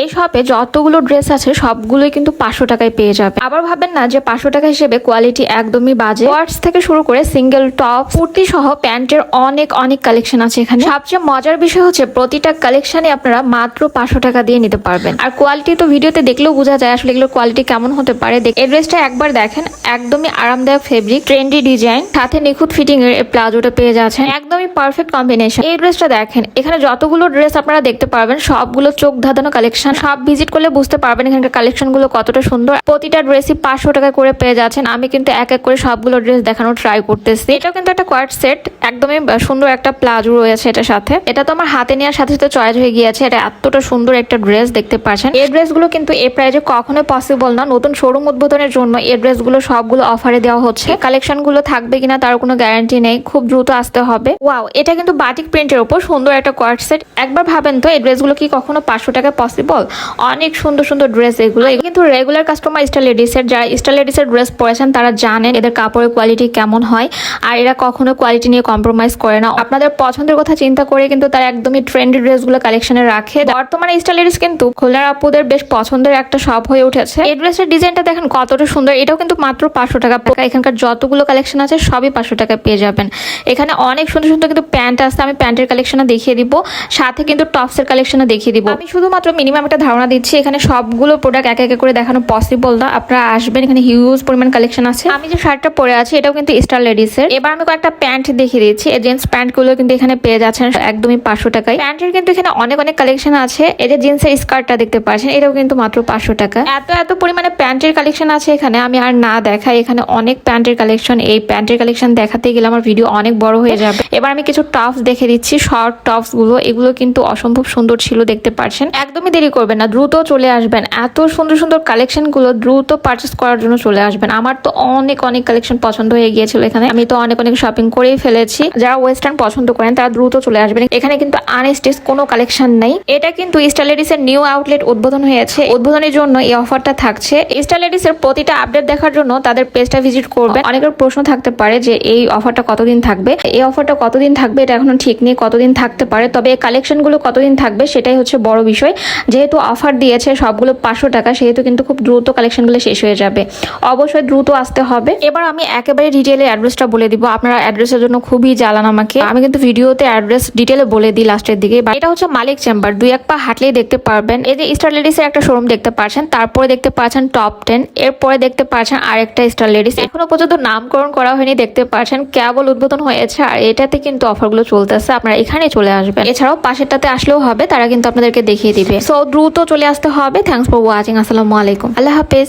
এই শপে যতগুলো ড্রেস আছে, সবগুলোই কিন্তু পাঁচশো টাকায় পেয়ে যাবে। আবার ভাবেন না যে পাঁচশো টাকা হিসেবে কোয়ালিটি একদমই বাজে। ওয়ার্ডস থেকে শুরু করে সিঙ্গেল টপ, কুর্তি সহ প্যান্টের অনেক অনেক কালেকশন আছে এখানে। সবচেয়ে মজার বিষয় হচ্ছে প্রতিটা কালেকশনে আপনারা মাত্র পাঁচশো টাকা দিয়ে নিতে পারবেন। আর কোয়ালিটি তো ভিডিওতে দেখলেও বোঝা যায় আসলে এগুলোর কোয়ালিটি কেমন হতে পারে। এই ড্রেসটা একবার দেখেন, একদমই আরামদায়ক ফেব্রিক ট্রেন্ডি ডিজাইন সাথে নিখুঁত ফিটিং এর প্লাজোটা পেয়ে যাচ্ছেন। একদমই পারফেক্ট কম্বিনেশন এই ড্রেসটা দেখেন, এখানে যতগুলো ড্রেস আপনারা দেখতে পারবেন, সবগুলো চোখ ধাঁধানো কালেকশন সব ভিজিট করলে বুঝতে পারবেন এখানকার কালেকশনগুলো কতটা সুন্দর। প্রতিটা ড্রেসই পাঁচশো টাকা করে পেয়ে যাচ্ছেন। আমি কিন্তু এক এক করে সবগুলো ড্রেস দেখানোর ট্রাই করতেছি। এটাও কিন্তু একটা কোয়ার্ট সেট একদমই সুন্দর একটা প্লাজো রয়েছে এটার সাথে। এটা তো আমার হাতে নেওয়ার সাথে সাথে চয়েস হয়ে গিয়েছে। এটা এতটা সুন্দর একটা ড্রেস দেখতে পাচ্ছেন। এই ড্রেসগুলো কিন্তু এই প্রাইজে কখনোই পসিবল না। নতুন শোরুম উদ্বোধনের জন্য এই ড্রেসগুলো সবগুলো অফারে দেওয়া হচ্ছে। কালেকশনগুলো থাকবে কিনা তার কোনো গ্যারান্টি নেই। খুব দ্রুত আসতে হবে। ওয়াও এটা কিন্তু বাটিক প্রিন্টের উপর সুন্দর একটা কোয়ার্ট সেট একবার ভাবেন তো, এই ড্রেসগুলো কি কখনো পাঁচশো টাকা পসিবল অনেক সুন্দর সুন্দর ড্রেস এগুলো। কিন্তু রেগুলার কাস্টমার স্টাইল লেডিসের যারা স্টাইল লেডিসের ড্রেস পরেছেন, তারা জানেন এদের কাপড়ের কোয়ালিটি কেমন হয়, আর এরা কখনো কোয়ালিটি নিয়ে কম্প্রোমাইজ করে না। আপনাদের পছন্দের কথা চিন্তা করে কিন্তু তারা একদমই ট্রেন্ডি ড্রেসগুলো কালেকশনে রাখে। বর্তমানে স্টাইল লেডিস কিন্তু খোলার আপুদের বেশ পছন্দের একটা শপ হয়ে উঠেছে। এই ড্রেসের ডিজাইনটা দেখেন কতটা সুন্দর। এটাও কিন্তু মাত্র পাঁচশো টাকা। এখানকার যতগুলো কালেকশন আছে, সবই পাঁচশো টাকা পেয়ে যাবেন। এখানে অনেক সুন্দর সুন্দর কিন্তু প্যান্ট আছে। আমি প্যান্টের কালেকশনে দেখিয়ে দিব। সাথে কিন্তু টপসের কালেকশনে দেখিয়ে দিব। আমি শুধুমাত্র মিনিমাম একটা ধারণা দিচ্ছি এখানে সবগুলো প্রোডাক্ট এক এক করে দেখানো পসিবল না। আপনারা আসবেন এখানে হিউজ পরিমাণ কালেকশন আছে। আমি যে শার্টটা পরে আছি এটাও কিন্তু স্টার লেডিসের এবার আমি কয়েকটা প্যান্ট দেখিয়ে দিচ্ছি। প্যান্টগুলো কিন্তু এখানে পেয়ে যাচ্ছেন একদমই পাঁচশো টাকায়। প্যান্টের কিন্তু এখানে অনেক অনেক কালেকশন আছে। এই যে জিন্সের স্কার্টটা দেখতে পাচ্ছেন এটাও কিন্তু মাত্র পাঁচশো টাকা। এত এত পরিমাণে প্যান্টের কালেকশন আছে এখানে আমি আর না দেখাই। এখানে অনেক প্যান্টের কালেকশন এই প্যান্টের কালেকশন দেখাতে গেলে আমার ভিডিও অনেক বড় হয়ে যাবে। এবার আমি কিছু টপস দেখে দিচ্ছি। শর্ট টপসগুলো এগুলো কিন্তু অসম্ভব সুন্দর ছিল দেখতে পাচ্ছেন। একদমই দেরি করবেন না, দ্রুত চলে আসবেন। এত সুন্দর সুন্দর কালেকশনগুলো দ্রুত পারচেস করার জন্য চলে আসবেন। আমার তো অনেক অনেক কালেকশন পছন্দ হয়ে গিয়েছিল এখানে। আমি তো অনেক অনেক শপিং করেই ফেলেছি। যারা ওয়েস্টার্ন পছন্দ করেন, তারা দ্রুত চলে আসবেন। এখানে কিন্তু আনস্টিচ কোনো কালেকশন নেই। এটা কিন্তু স্টাইলেডিস এর নিউ আউটলেট উদ্বোধন হয়েছে। উদ্বোধনের জন্য এই অফারটা থাকছে। স্টাইলেডিস এর প্রতিটা আপডেট দেখার জন্য তাদের পেজটা ভিজিট করবেন। অনেকের প্রশ্ন থাকতে পারে যে, এই অফারটা কতদিন থাকবে? এই অফারটা কতদিন থাকবে? এটা এখনও ঠিক নেই, কতদিন থাকতে পারে? তবে এই কালেকশনগুলো কতদিন থাকবে? সেটাই হচ্ছে বড় বিষয়। যেহেতু অফার দিয়েছে সবগুলো পাঁচশো টাকা, সেহেতু কিন্তু খুব দ্রুত কালেকশনগুলো শেষ হয়ে যাবে। অবশ্যই দ্রুত আসতে হবে। এবার আমি একেবারে ডিটেলে অ্যাড্রেসটা বলে দিব। আপনারা অ্যাড্রেসের জন্য খুবই জ্বালান আমাকে। আমি কিন্তু ভিডিওতে অ্যাড্রেস ডিটেলে বলে দিই লাস্টের দিকে। এটা হচ্ছে মালিক চেম্বার দুই এক পা হাঁটলেই দেখতে পারবেন। এই যে স্টার লেডিসের একটা শোরুম দেখতে পাচ্ছেন, তারপরে দেখতে পাচ্ছেন টপ টেন এরপরে দেখতে পাচ্ছেন আরেকটা স্টার লেডিস এখনও পর্যন্ত নামকরণ করা হয়নি, দেখতে পাচ্ছেন কেবল উদ্বোধন হয়েছে। আর এটাতে কিন্তু অফারগুলো চলতেছে। আপনারা এখানে চলে আসবেন। এছাড়াও পাশেরটাতে আসলেও হবে, তারা কিন্তু আপনাদেরকে দেখিয়ে দিবে। সো দ্রুত চলে আসতে হবে। থ্যাংকস ফর ওয়াচিং আসসালামু আলাইকুম আল্লাহ হাফেজ।